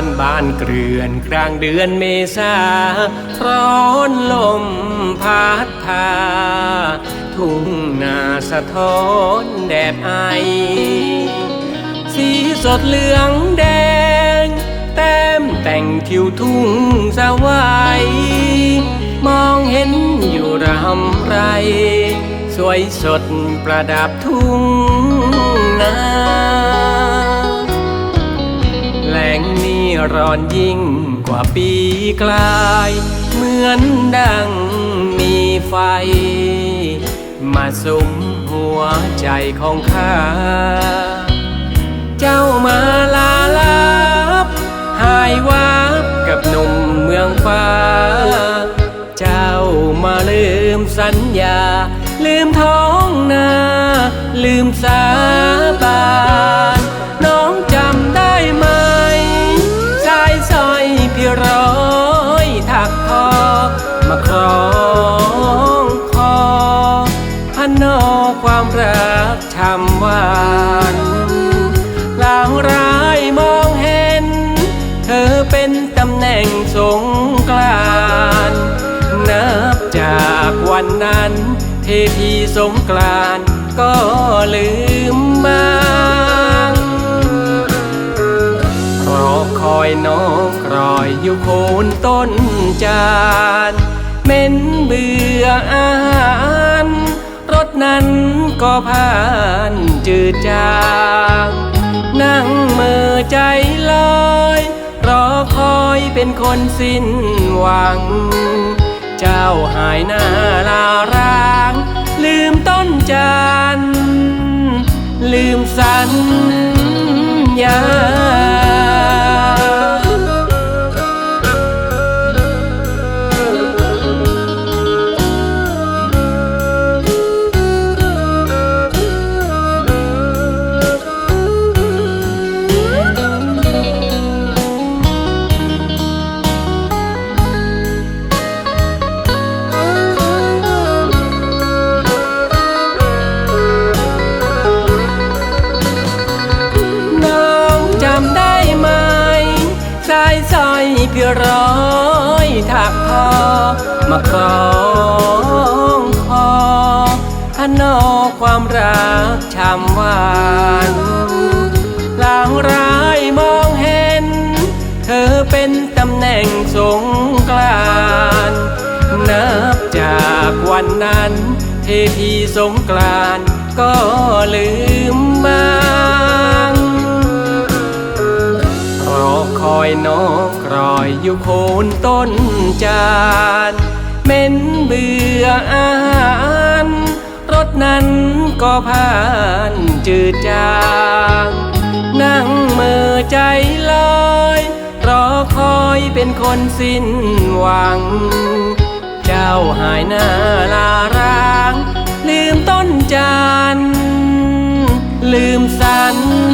านเกลื่อนกลางเดือนเมษาร้อนลมพัดพาทุ่งนาสะท้อนแดดไอ สีสดเหลืองแดง แต้มแต่งทิวทุ่งสวายมองเห็นอยู่รำไร สวยสดประดับทุ่งนา ร้อนยิ่งกว่าปีกลาย เหมือนดังมีไฟ มาสุมหัวใจของข้า เจ้ามาลาลับ หายวับกับหนุ่มเมืองฟ้า เจ้ามาลืมสัญญา ลืมท้องนา ลืมสาบาน นนอความรักช่ำหวานลางร้ายมองเห็น เธอเป็นตำแหน่งสงกรานต์นับจากวันนั้น เทพีสงกรานต์ก็ลืมบางรอคอยน้องกรอยอยู่โคนต้นจานเหม็นเบื่ออาหาร นั้นก็ผ่านจืดจาง นั่งมือใจลอยรอคอยเป็นคนสิ้นหวัง เจ้าหายหน้าลาร้าง ลืมต้นจานลืมสัญญาายสร้อยพี่ร้อยถักทอมาคล้องคอพนอความรักช่ำหวานลางร้ายมองเห็น เธอเป็นตำแหน่งสงกรานนับจากวันนั้น เทพีสงกรานก็ลืมบา อคอยน้องกรอยอยู่โคนต้นจานเหม็นเบื่ออาหารรถนั้นก็ผ่านจืดจาง นั่งเมื่อใจลอยรอคอยเป็นคนสิ้นหวัง เจ้าหายหน้าลาร้าง ลืมต้นจานลืมสัญญา